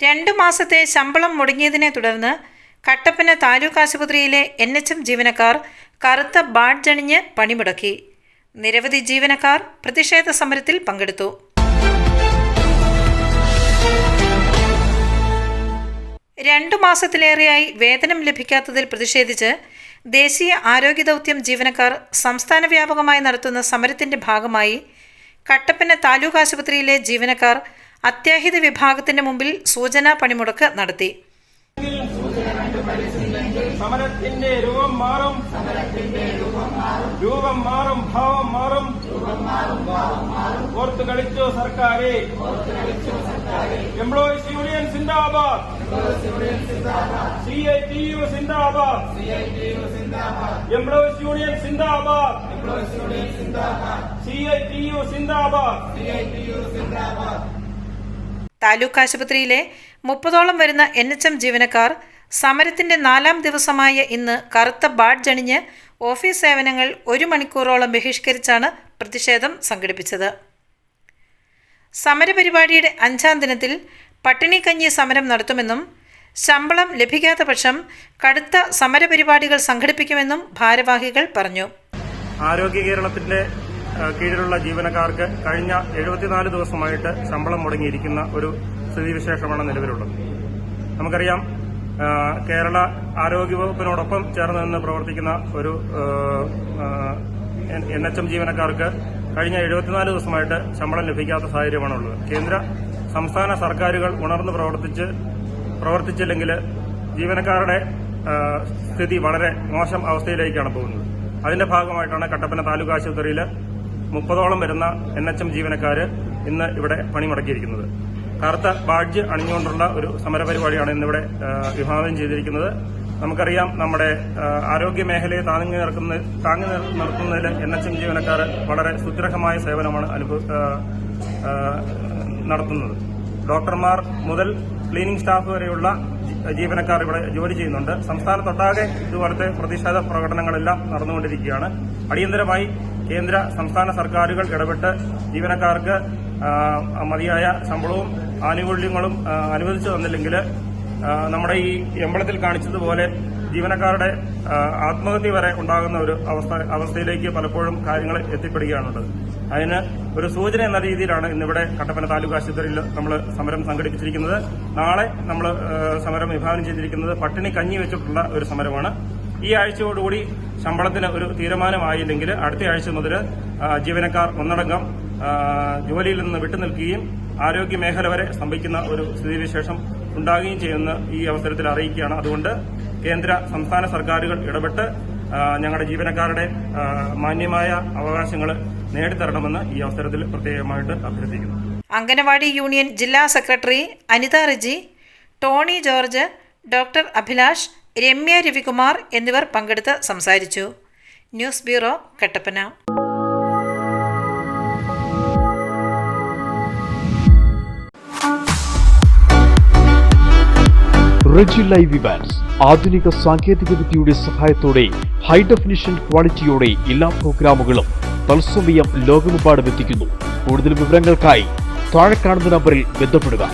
രണ്ടു മാസത്തെ ശമ്പളം മുടങ്ങിയതിനെ തുടർന്ന് കട്ടപ്പന താലൂക്ക് ആശുപത്രിയിലെ എൻ എച്ച് എം ജീവനക്കാർ കറുത്ത ബാഡ്ജണിഞ്ഞ് പണിമുടക്കി. നിരവധി ജീവനക്കാർ പ്രതിഷേധ സമരത്തിൽ പങ്കെടുത്തു. രണ്ടു മാസത്തിലേറെയായി വേതനം ലഭിക്കാത്തതിൽ പ്രതിഷേധിച്ച് ദേശീയ ആരോഗ്യ ദൗത്യം ജീവനക്കാർ സംസ്ഥാന വ്യാപകമായി നടത്തുന്ന സമരത്തിന്റെ ഭാഗമായി കട്ടപ്പന താലൂക്ക് ആശുപത്രിയിലെ ജീവനക്കാർ അത്യാഹിത വിഭാഗത്തിന്റെ മുമ്പിൽ സൂചനാ പണിമുടക്ക് നടത്തി. സമരത്തിന്റെ രൂപം മാറും. രൂപം മാറും ഭാവം മാറും. ഓർത്ത് കളിച്ചു സർക്കാരെ. എംപ്ലോയീസ് യൂണിയൻ സിന്ദാബാദ് സി ഐ ടി യു സിന്ദാബാദ് എംപ്ലോയീസ് യൂണിയൻ സിന്ദാബാദ് സി ഐ ടി യു സിന്ദാബാദ് താലൂക്ക് ആശുപത്രിയിലെ മുപ്പതോളം വരുന്ന എൻ എച്ച് എം ജീവനക്കാർ സമരത്തിന്റെ നാലാം ദിവസമായ ഇന്ന് കറുത്ത ബാഡ്ജ് അണിഞ്ഞ് ഓഫീസ് സേവനങ്ങൾ ഒരു മണിക്കൂറോളം ബഹിഷ്കരിച്ചാണ് പ്രതിഷേധം സംഘടിപ്പിച്ചത്. സമരപരിപാടിയുടെ അഞ്ചാം ദിനത്തിൽ പട്ടിണിക്കഞ്ഞി സമരം നടത്തുമെന്നും ശമ്പളം ലഭിക്കാത്ത പക്ഷം കടുത്ത സമരപരിപാടികൾ സംഘടിപ്പിക്കുമെന്നും ഭാരവാഹികൾ പറഞ്ഞു. ആരോഗ്യ കേരളത്തിന്റെ കീഴിലുള്ള ജീവനക്കാർക്ക് കഴിഞ്ഞ എഴുപത്തിനാല് ദിവസമായിട്ട് ശമ്പളം മുടങ്ങിയിരിക്കുന്ന ഒരു സ്ഥിതിവിശേഷമാണ് നിലവിലുള്ളത്. നമുക്കറിയാം കേരള ആരോഗ്യവകുപ്പിനോടൊപ്പം ചേർന്ന് നിന്ന് പ്രവർത്തിക്കുന്ന ഒരു എൻ എച്ച് എം ജീവനക്കാർക്ക് കഴിഞ്ഞ എഴുപത്തിനാല് ദിവസമായിട്ട് ശമ്പളം ലഭിക്കാത്ത സാഹചര്യമാണുള്ളത്. കേന്ദ്ര സംസ്ഥാന സർക്കാരുകൾ ഉണർന്ന് പ്രവർത്തിച്ച് പ്രവർത്തിച്ചില്ലെങ്കിൽ ജീവനക്കാരുടെ സ്ഥിതി വളരെ മോശം അവസ്ഥയിലേക്കാണ് പോകുന്നത്. അതിന്റെ ഭാഗമായിട്ടാണ് കട്ടപ്പന താലൂക്ക് ആശുപത്രിയിൽ മുപ്പതോളം വരുന്ന എൻ എച്ച് എം ജീവനക്കാർ ഇന്ന് ഇവിടെ പണിമുടക്കിയിരിക്കുന്നത്. കറുത്ത ബാഡ്ജ് അണിഞ്ഞുകൊണ്ടുള്ള ഒരു സമരപരിപാടിയാണ് ഇന്നിവിടെ വിഭാവനം ചെയ്തിരിക്കുന്നത്. നമുക്കറിയാം നമ്മുടെ ആരോഗ്യ മേഖലയെ താങ്ങി നിർക്കുന്ന താങ്ങി നിർത്തുന്നതിൽ എൻ എച്ച് എം ജീവനക്കാർ വളരെ സുദൃഢമായ സേവനമാണ് അനുഭവ നടത്തുന്നത്. ഡോക്ടർമാർ മുതൽ ക്ലീനിംഗ് സ്റ്റാഫ് വരെയുള്ള ജീവനക്കാർ ഇവിടെ ജോലി ചെയ്യുന്നുണ്ട്. സംസ്ഥാനത്തൊട്ടാകെ ഇതുപോലത്തെ പ്രതിഷേധ പ്രകടനങ്ങളെല്ലാം നടന്നുകൊണ്ടിരിക്കുകയാണ്. അടിയന്തരമായി കേന്ദ്ര സംസ്ഥാന സർക്കാരുകൾ ഇടപെട്ട് ജീവനക്കാർക്ക് മതിയായ ശമ്പളവും ആനുകൂല്യങ്ങളും അനുവദിച്ചു തന്നില്ലെങ്കിൽ നമ്മുടെ ഈ എമ്പളത്തിൽ കാണിച്ചതുപോലെ ജീവനക്കാരുടെ ആത്മഹത്യ വരെ ഉണ്ടാകുന്ന ഒരു അവസ്ഥ അവസ്ഥയിലേക്ക് പലപ്പോഴും കാര്യങ്ങൾ എത്തിപ്പെടുകയാണുള്ളത്. അതിന് ഒരു സൂചന എന്ന രീതിയിലാണ് ഇന്നിവിടെ കട്ടപ്പന താലൂക്ക് ആശുപത്രിയിൽ നമ്മൾ സമരം സംഘടിപ്പിച്ചിരിക്കുന്നത്. നാളെ നമ്മൾ സമരം വിഭാവനം ചെയ്തിരിക്കുന്നത് പട്ടിണി കഞ്ഞി വെച്ചിട്ടുള്ള ഒരു സമരമാണ്. ഈ ആഴ്ചയോടുകൂടി ശമ്പളത്തിന് ഒരു തീരുമാനമായില്ലെങ്കിൽ അടുത്ത ആഴ്ച മുതൽ ജീവനക്കാർ ഒന്നടങ്കം ജോലിയിൽ നിന്ന് വിട്ടുനിൽക്കുകയും ആരോഗ്യ മേഖല വരെ സ്തംഭിക്കുന്ന ഒരു സ്ഥിതിവിശേഷം ഉണ്ടാകുകയും ചെയ്യുന്ന ഈ അവസരത്തിൽ അറിയിക്കുകയാണ്. അതുകൊണ്ട് കേന്ദ്ര സംസ്ഥാന സർക്കാരുകൾ ഇടപെട്ട് ഞങ്ങളുടെ ജീവനക്കാരുടെ മാന്യമായ അവകാശങ്ങൾ നേടിത്തരണമെന്ന് ഈ അവസരത്തിൽ പ്രത്യേകമായിട്ട് അഭ്യർത്ഥിക്കുന്നു. അംഗനവാടി യൂണിയൻ ജില്ലാ secretary Anitha Reji Tony George doctor Abhilash Ramya Ravikumar എന്നിവർ പങ്കെടുത്ത് സംസാരിച്ചു. News bureau Kattappana. Reji live Evans ആധുനിക സാങ്കേതിക വിദ്യയുടെ സഹായത്തോടെ ഹൈ ഡെഫിനിഷൻ ക്വാളിറ്റിയോടെ എല്ലാ പ്രോഗ്രാമുകളും തത്സമയം ലോകമെമ്പാടും എത്തിക്കുന്നു. കൂടുതൽ വിവരങ്ങൾക്കായി താഴെ കാണുന്ന നമ്പറിൽ ബന്ധപ്പെടുക.